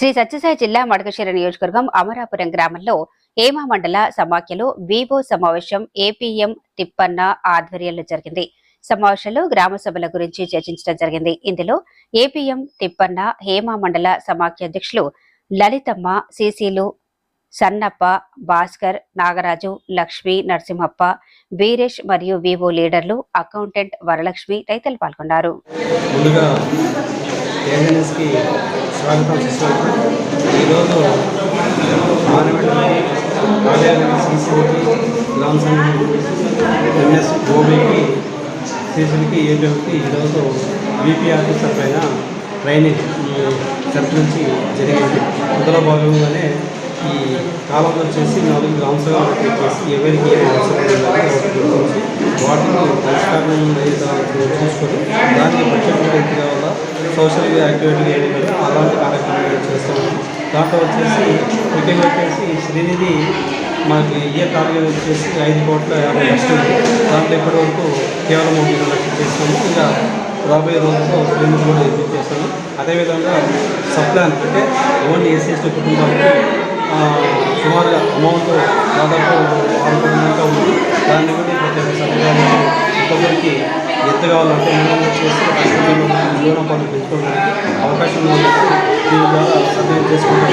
శ్రీ సత్యసాయి జిల్లా మడకశిర నియోజకవర్గం అమరాపురం గ్రామంలో హేమా మండల సమాఖ్యలో వివో సమావేశం ఏపీఎం తిప్పన్న ఆధ్వర్యంలో జరిగింది. సమావేశంలో గ్రామ సభల గురించి చర్చించడం జరిగింది. ఇందులో ఏపీఎం తిప్పన్న హేమా మండల సమాఖ్య అధ్యక్షులు లలితమ్మ సిసిలు సన్నప్ప భాస్కర్ నాగరాజు లక్ష్మి నరసింహప్ప వీరేష్ మరియు వివో లీడర్లు అకౌంటెంట్ వరలక్ష్మి తదితరులు పాల్గొన్నారు. స్వాగతం సుస్వాగతం ఈరోజు ఆనవెంటని కార్యాలయం సీసీకి గ్రామ ఎంఎస్ ఓబీకి సీసీలకి ఏపీఎంకి ఈరోజు బీపీ ఆఫీసర్ పైన ట్రైనింగ్ ఈ నుంచి జరిగింది అందులో భాగంగానే ఈ కాలంలో వచ్చేసి నాలుగు గ్రామ చేసి ఎవరికి ఏం అవసరం వాటిని గుర్తించి వాటిని పరిష్కారం అయ్యేదానికి చూసుకొని దాన్ని బడ్జెట్ ఎంత కావాలా సోషల్ యాక్టివిటీ ఏమి కదా అలాంటి కార్యక్రమాలు చేస్తాము? దాంట్లో వచ్చేసి ముఖ్యంగా వచ్చేసి శ్రీనిధి మనకి ఏ టార్గెట్ వచ్చేసి ఐదు కోట్ల యాభై లక్షలు దాంట్లో ఇప్పటి వరకు కేవలం మూడు లక్షలు చేస్తాము. ఇంకా రాబోయే రోజుల్లో శ్రీనిధి కూడా ఎగ్జిట్ చేస్తాము. అదేవిధంగా సప్లాన్ అంటే ఓన్లీ ఎస్సీ కుటుంబానికి సుమారుగా అమౌంట్ దాదాపు ఆరు కోట్ల దాకా ఉంది. దాన్ని కూడా ప్రత్యేక సభ్యులు ఒక్కొక్కరికి ఎంత కావాలంటే మనం వచ్చేసి కష్టమైన జీవనోపాధి పనులు చేసుకుంటాం.